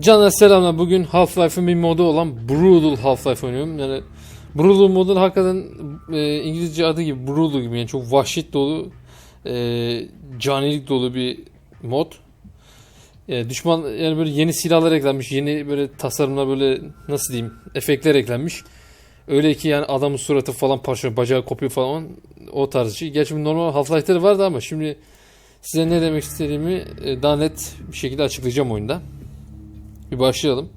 Canlar selamlar. Bugün Half-Life'ın bir modu olan Brutal Half-Life oynuyorum. Yani Brutal modun hakikaten e, İngilizce adı gibi Brutal gibi yani çok vahşet dolu, e, canilik dolu bir mod. E, düşman yani böyle yeni silahlar eklenmiş, yeni böyle tasarımlar böyle nasıl diyeyim efektler eklenmiş. Öyle ki yani adamın suratı falan parçalanıyor, bacağı kopuyor falan o tarz şey. Gerçi normal Half-Life'leri vardı ama şimdi size ne demek istediğimi e, daha net bir şekilde açıklayacağım oyunda. Bir başlayalım.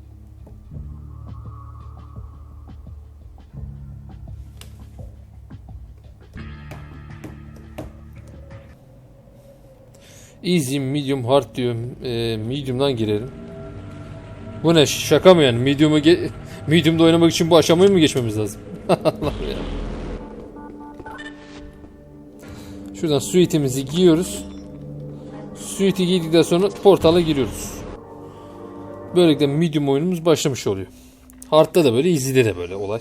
Easy, medium, hard diyorum. Ee, medium'dan girelim. Bu ne? Şaka mı yani? Medium'u medium'da oynamak için bu aşamayı mı geçmemiz lazım? Şuradan suite'imizi giyiyoruz. Suite'i giydikten sonra portala giriyoruz. Böylelikle medium oyunumuz başlamış oluyor. Hard'da da böyle, easy'de de böyle olay.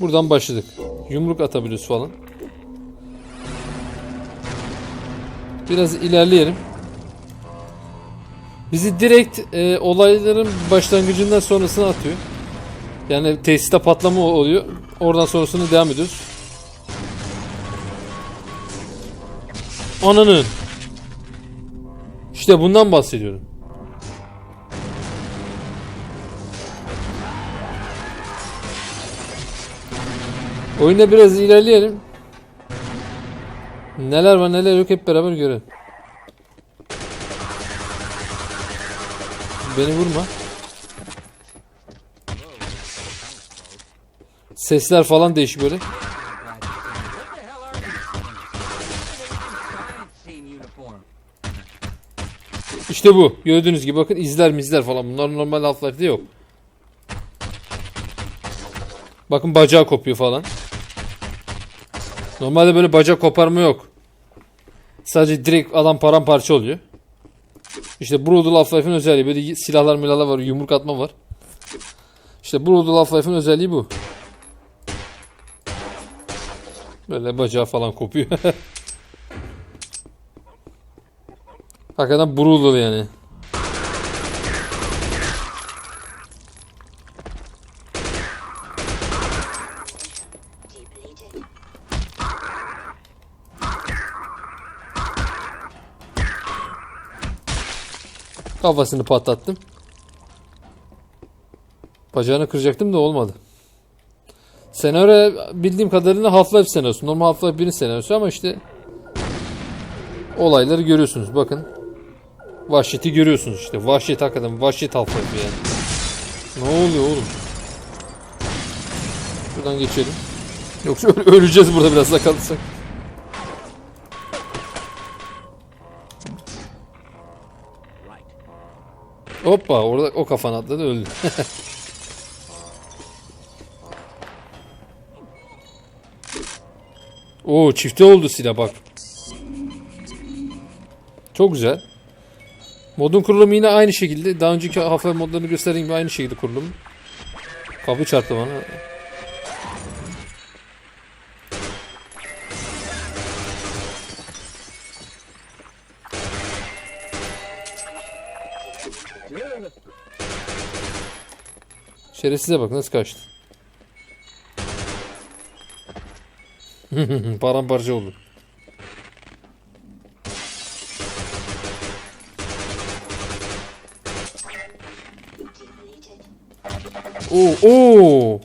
Buradan başladık. Yumruk atabiliyoruz falan. Biraz ilerleyelim. Bizi direkt e, olayların başlangıcından sonrasına atıyor. Yani tesiste patlama oluyor. Oradan sonrasını devam ediyoruz. Ananın. İşte bundan bahsediyorum. Oyunda biraz ilerleyelim. Neler var neler yok hep beraber görelim. Beni vurma. Sesler falan değişik böyle. İşte bu. Gördüğünüz gibi bakın izler mizler falan. Bunlar normal Half-Life'de yok. Bakın bacağı kopuyor falan. Normalde böyle bacak koparma yok. Sadece direkt adam paramparça oluyor. İşte Brutal Half-Life'ın özelliği. Böyle silahlar milahlar var. Yumruk atma var. İşte Brutal Half-Life'ın özelliği bu. Böyle bacağı falan kopuyor. Hakikaten brutal yani. Kafasını patlattım. Bacağını kıracaktım da olmadı. Senaryo bildiğim kadarıyla Half-Life senaryosu. Normal Half-Life 1'in senaryosu ama işte olayları görüyorsunuz. Bakın. Vahşeti görüyorsunuz işte. Vahşet hakikaten. Vahşet Half-Life yani. Ne oluyor oğlum? Şuradan geçelim. Yoksa öl- öleceğiz burada biraz daha kalırsak. Hoppa orada o kafana atladı öldü. Oo çifte oldu silah bak. Çok güzel. Modun kurulumu yine aynı şekilde. Daha önceki hafta modlarını gösterdiğim aynı şekilde kurulum. Kapı çarptı bana. Şerefsize bak nasıl kaçtı. Paramparça oldu. Oo, oo.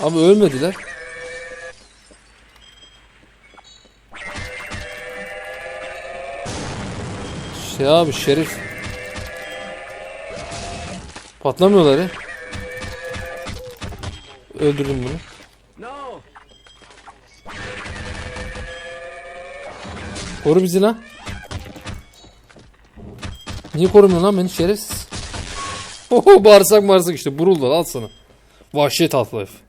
Abi ölmediler. Şey abi şerif. Patlamıyorlar ya. Öldürdüm bunu. Koru bizi lan. Niye korumuyor lan beni şerefsiz? Oho bağırsak bağırsak işte buruldu al sana. Vahşet Half-Life.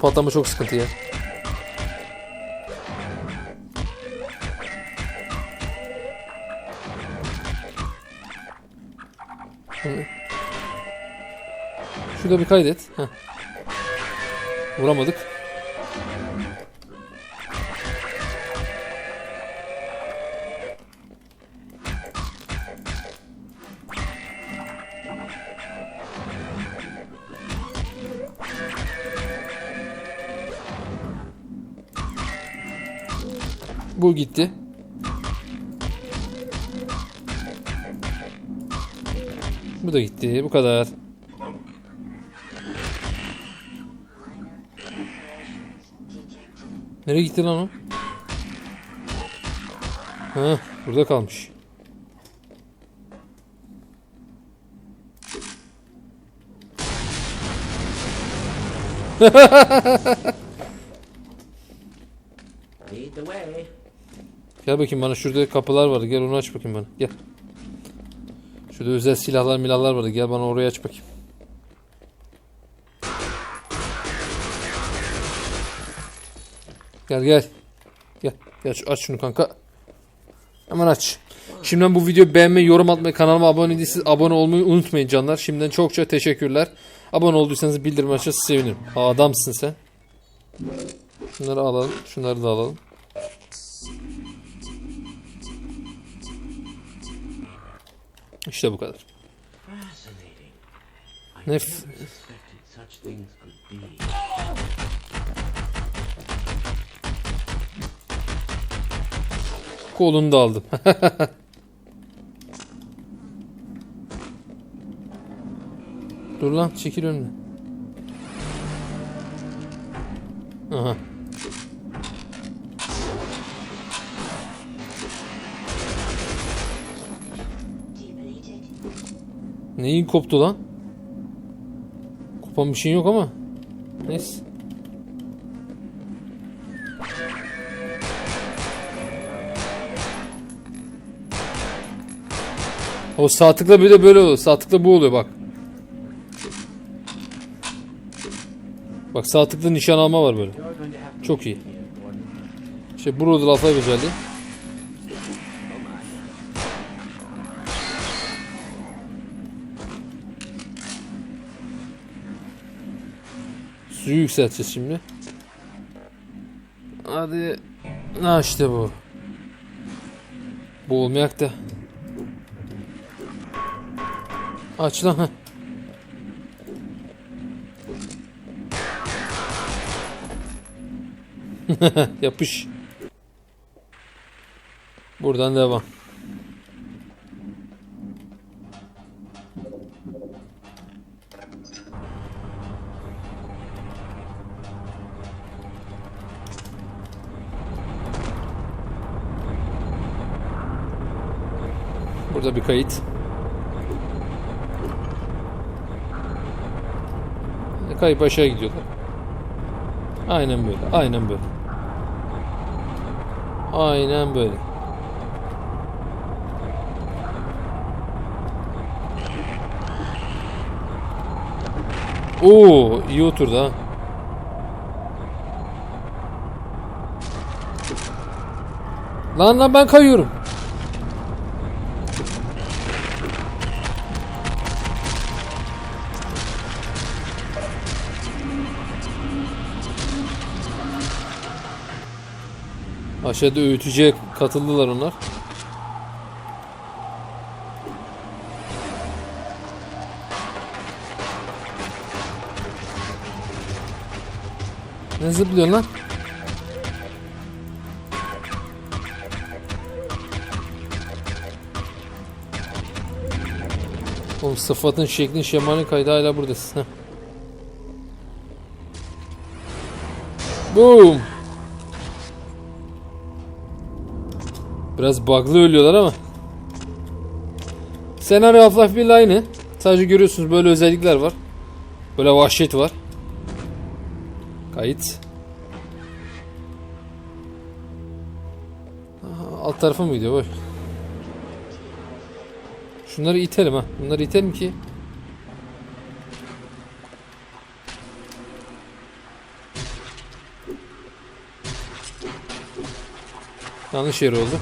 Patlama çok sıkıntı ya. Şurada bir kaydet. Heh. Vuramadık. Bu gitti. Bu da gitti. Bu kadar. Nereye gitti lan o? Ha, burada kalmış. Lead the way. Gel bakayım bana şurada kapılar vardı. Gel onu aç bakayım bana. Gel. Şurada özel silahlar milahlar vardı. Gel bana orayı aç bakayım. Gel gel. Gel. Gel aç şunu kanka. Hemen aç. Şimdiden bu videoyu beğenmeyi, yorum atmayı, kanalıma abone değilseniz abone olmayı unutmayın canlar. Şimdiden çok çok teşekkürler. Abone olduysanız bildirim açarsa sevinirim. Adamsın sen. Şunları alalım. Şunları da alalım. İşte bu kadar. Fascinating. Ne I f- never suspected such things could be. Kolunu da aldım. Dur lan çekil önüne. Aha. Neyin koptu lan? Kopan bir şey yok ama. Neyse. O sağ tıkla bir de böyle oluyor. Sağ tıkla bu oluyor bak. Bak sağ tıkla nişan alma var böyle. Çok iyi. İşte Broadwell alfa özelliği. Suyu yükselteceğiz şimdi. Hadi. Ha işte bu. Bu olmayak da. Aç lan. heh. Yapış. Buradan devam. Burada bir kayıt. Kayıp aşağı gidiyorlar. Aynen böyle. Aynen böyle. Aynen böyle. Oo, iyi oturdu ha. Lan lan ben kayıyorum. Aşağıda öğütücüye katıldılar onlar. Ne zıplıyorsun lan? Oğlum sıfatın şeklin şemalin kaydı hala buradasın. Boom. Biraz bug'lı ölüyorlar ama. Senaryo Half-Life 1 ile aynı. Sadece görüyorsunuz böyle özellikler var. Böyle vahşet var. Kayıt. Alt tarafa mı gidiyor böyle? Şunları itelim ha. Bunları itelim ki. Yanlış yer oldu.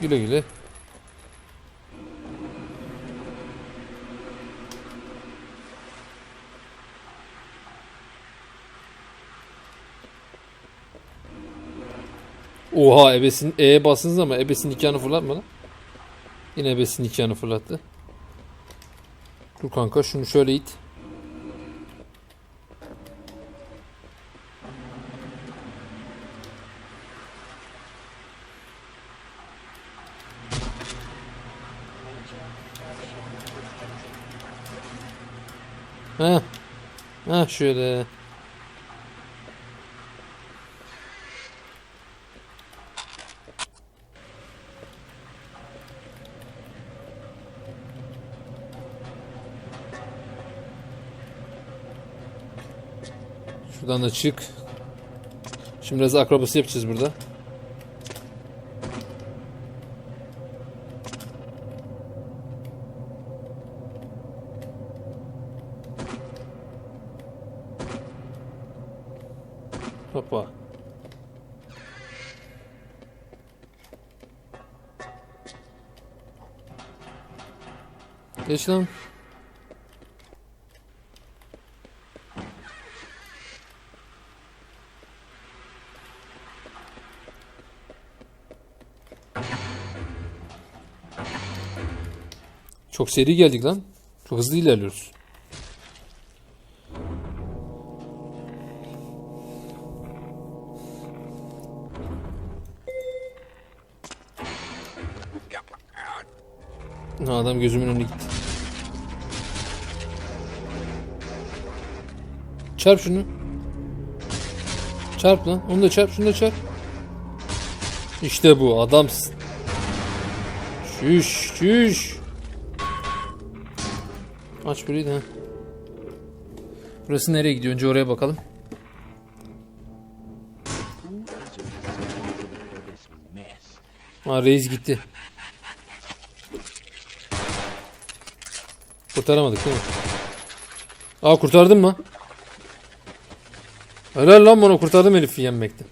Güle güle. Oha ebesin E'ye bastınız ama ebesin nikahını fırlatma lan. Yine ebesin nikahını fırlattı. Dur kanka şunu şöyle it. Ha. Ha şöyle. Şuradan da çık. Şimdi biraz akrobasi yapacağız burada. Hoppa. Geç lan. Çok seri geldik lan. Çok hızlı ilerliyoruz. Adam gözümün önüne gitti. Çarp şunu. Çarp lan. Onu da çarp. Şunu da çarp. İşte bu. Adamsın. Şüş. Şüş. Aç burayı da. Burası nereye gidiyor? Önce oraya bakalım. Ha reis gitti. Kurtaramadık değil mi? Aa kurtardım mı? Helal lan bana kurtardım Elif'i yenmekten.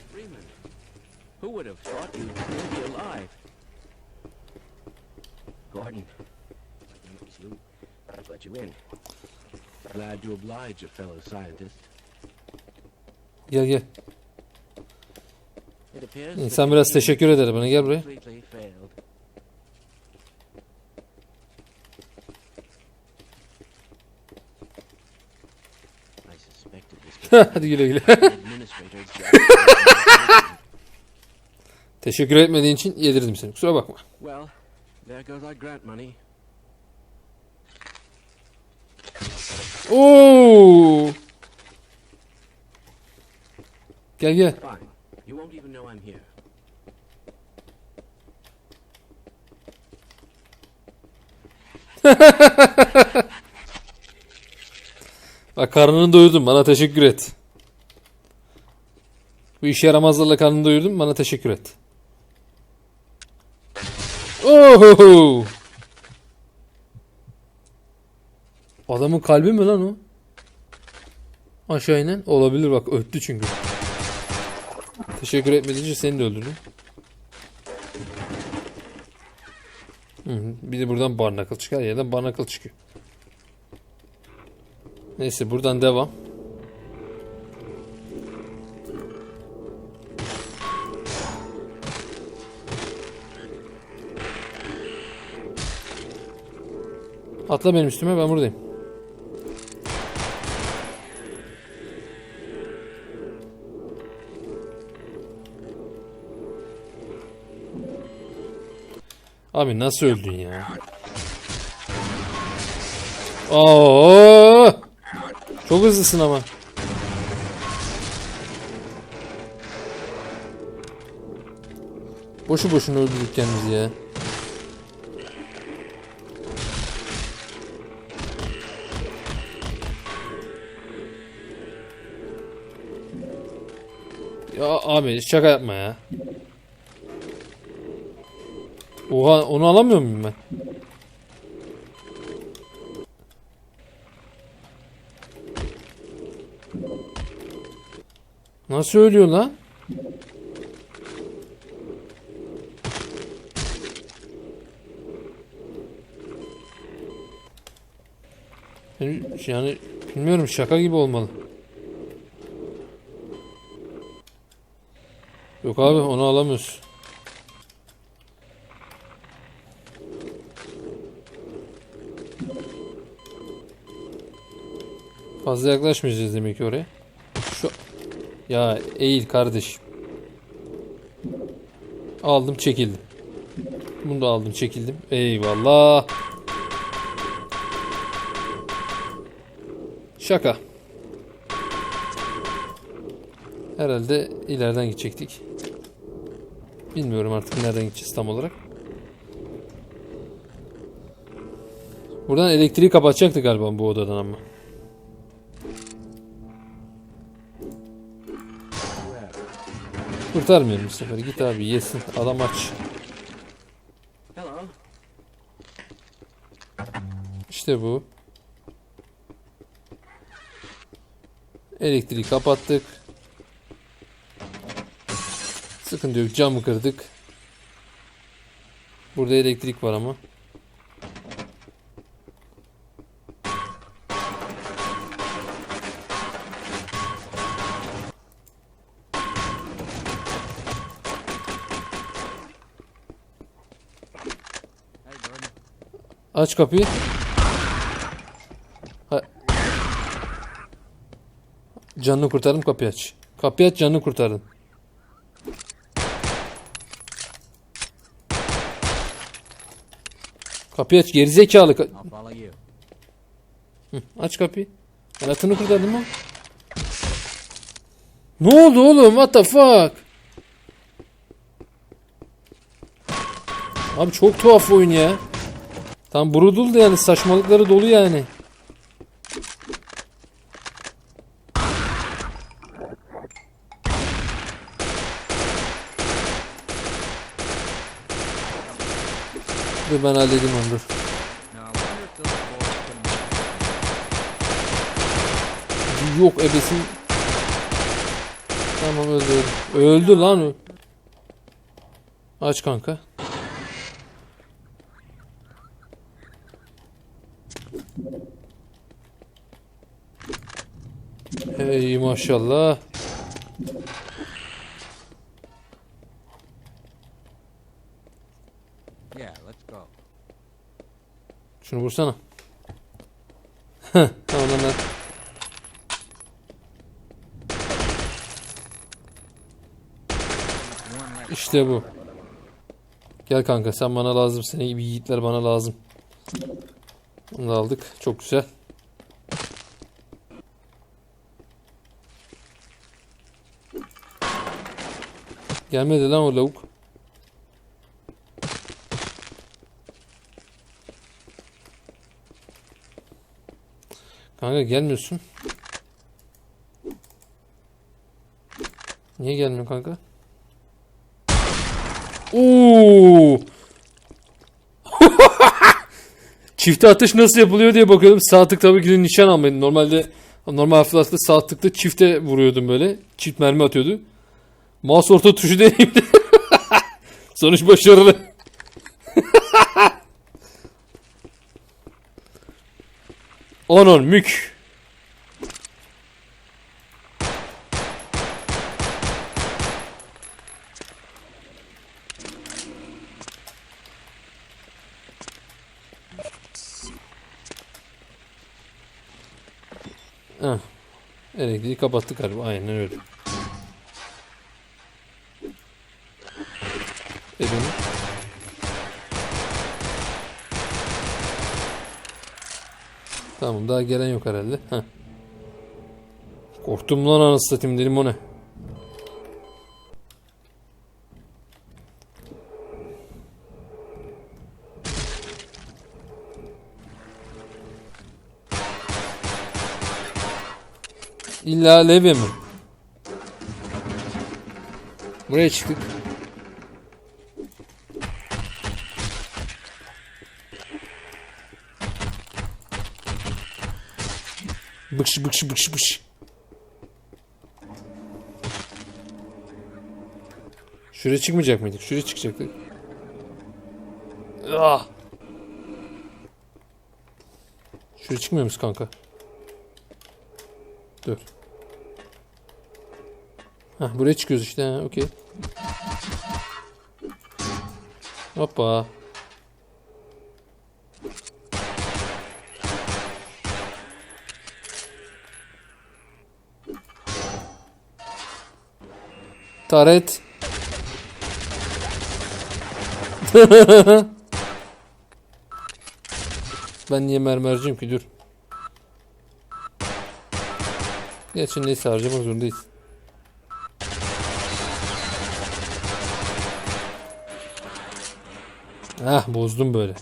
To oblige a fellow scientist. Gel gel. İnsan biraz teşekkür eder bana gel buraya. Hadi güle güle. teşekkür etmediğin için yedirdim seni. Kusura bakma. Oo! Gel gel. Fine. You won't even know I'm here. Bak karnını doyurdum bana teşekkür et. Bu işe yaramazlarla karnını doyurdum bana teşekkür et. Oho! Adamın kalbi mi lan o? Aşağı inen olabilir bak öttü çünkü. Teşekkür etmediğince seni de öldürdüm. Bir de buradan barnakıl çıkar yerden barnakıl çıkıyor. Neyse buradan devam. Atla benim üstüme ben buradayım. Abi nasıl öldün ya? Oo! Çok hızlısın ama. Boşu boşuna öldürdük kendimizi ya. Ya abi şaka yapma ya. Oha onu alamıyor muyum ben? Nasıl ölüyor lan? Yani bilmiyorum şaka gibi olmalı. Yok abi onu alamıyorsun. Fazla yaklaşmayacağız demek ki oraya. Şu ya eğil kardeşim. Aldım çekildim. Bunu da aldım çekildim. Eyvallah. Şaka. Herhalde ileriden gidecektik. Bilmiyorum artık nereden gideceğiz tam olarak. Buradan elektriği kapatacaktı galiba bu odadan ama. Kurtarmıyorum bu sefer. Git abi yesin. Adam aç. İşte bu. Elektriği kapattık. Sıkıntı yok. Camı kırdık. Burada elektrik var ama. Aç kapıyı. Ha- Canını kurtardım kapıyı aç. Kapıyı aç canını kurtardın. Kapıyı aç gerizekalı. Ka-. Hı, aç kapıyı. Hayatını kurtardım mı? Ne oldu oğlum? What the fuck? Abi çok tuhaf oyun ya. Tam Brudul da yani saçmalıkları dolu yani. Dur ben halledeyim onu dur. Yok ebesin. Tamam öldü öldü. Lan. Aç kanka. Hey maşallah. Yeah, let's go. Şunu vursana. Heh, tamam lan. İşte bu. Gel kanka sen bana lazım. Senin gibi yiğitler bana lazım. Bunu da aldık. Çok güzel. Gelmedi lan o lavuk. Kanka gelmiyorsun. Niye gelmiyor kanka? Oo! Çifte atış nasıl yapılıyor diye bakıyordum. Sağ tık tabii ki de nişan almaydı. Normalde normal Half-Life'da sağ tıkta çifte vuruyordum böyle. Çift mermi atıyordu. Mouse orta tuşu deneyimdi. Sonuç başarılı. Anan mük. Heh. Elektriği kapattık galiba. Aynen öyle. Benim. Tamam daha gelen yok herhalde. Heh. Korktum lan anasını satayım dedim o ne? İlla leve mi? Buraya çıktık. Bıkış bıkış bıkış bıkış. Şuraya çıkmayacak mıydık? Şuraya çıkacaktık. Ah. Şuraya çıkmıyor musun kanka? Dur. Hah buraya çıkıyoruz işte. Okey. Hoppa. Taret. ben niye mermerciyim ki dur. Gerçi neyse harcamak zorundayız. Ah bozdum böyle.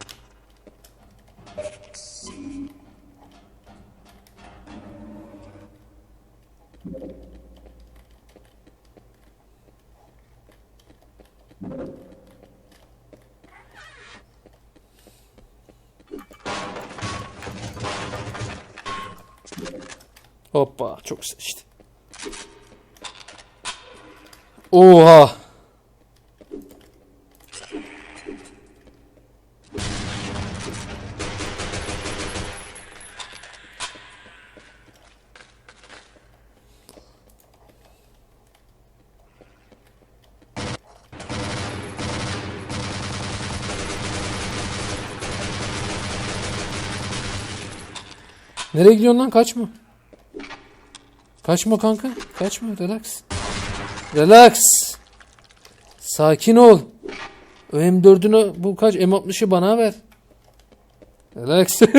Hoppa çok güzel işte. Oha. Nereye gidiyorsun lan kaçma. Kaçma kanka. Kaçma. Relax. Relax. Sakin ol. O M4'ünü bu kaç M60'ı bana ver. Relax.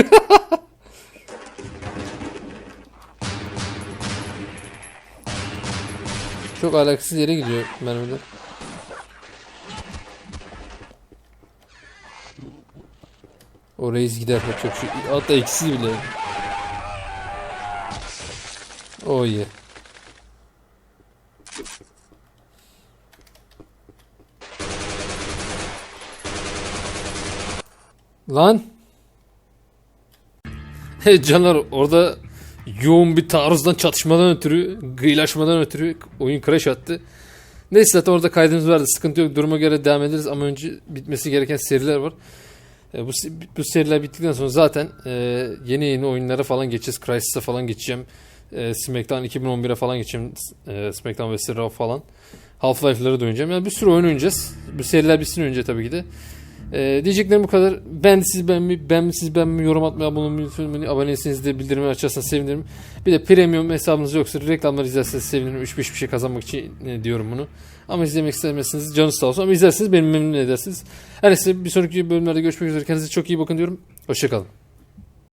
Çok alakasız yere gidiyor mermiler. O reis gider. Çok şu hatta ikisi bile. Oh yeah. Lan. Canlar orada yoğun bir taarruzdan çatışmadan ötürü gıylaşmadan ötürü oyun crash attı. Neyse zaten orada kaydımız vardı sıkıntı yok duruma göre devam ederiz ama önce bitmesi gereken seriler var. E, bu, bu seriler bittikten sonra zaten e, yeni yeni oyunlara falan geçeceğiz. Crysis'e falan geçeceğim. E, SmackDown 2011'e falan geçeceğim. E, SmackDown vs. Raw falan. Half-Life'lara oynayacağım. Yani bir sürü oyun oynayacağız. Bu seriler bitsin önce tabii ki de. E, diyeceklerim bu kadar. Ben siz ben mi ben mi siz ben mi yorum atmayı abone olmayı. Abone değilseniz de bildirimi açarsanız sevinirim. Bir de premium hesabınız yoksa reklamlar izlerseniz sevinirim. 3-5 bir şey kazanmak için e, diyorum bunu. Ama izlemek istemezseniz canınız sağ olsun. Ama izlerseniz beni memnun edersiniz. Her neyse bir sonraki bölümlerde görüşmek üzere. Kendinize çok iyi bakın diyorum. Hoşçakalın.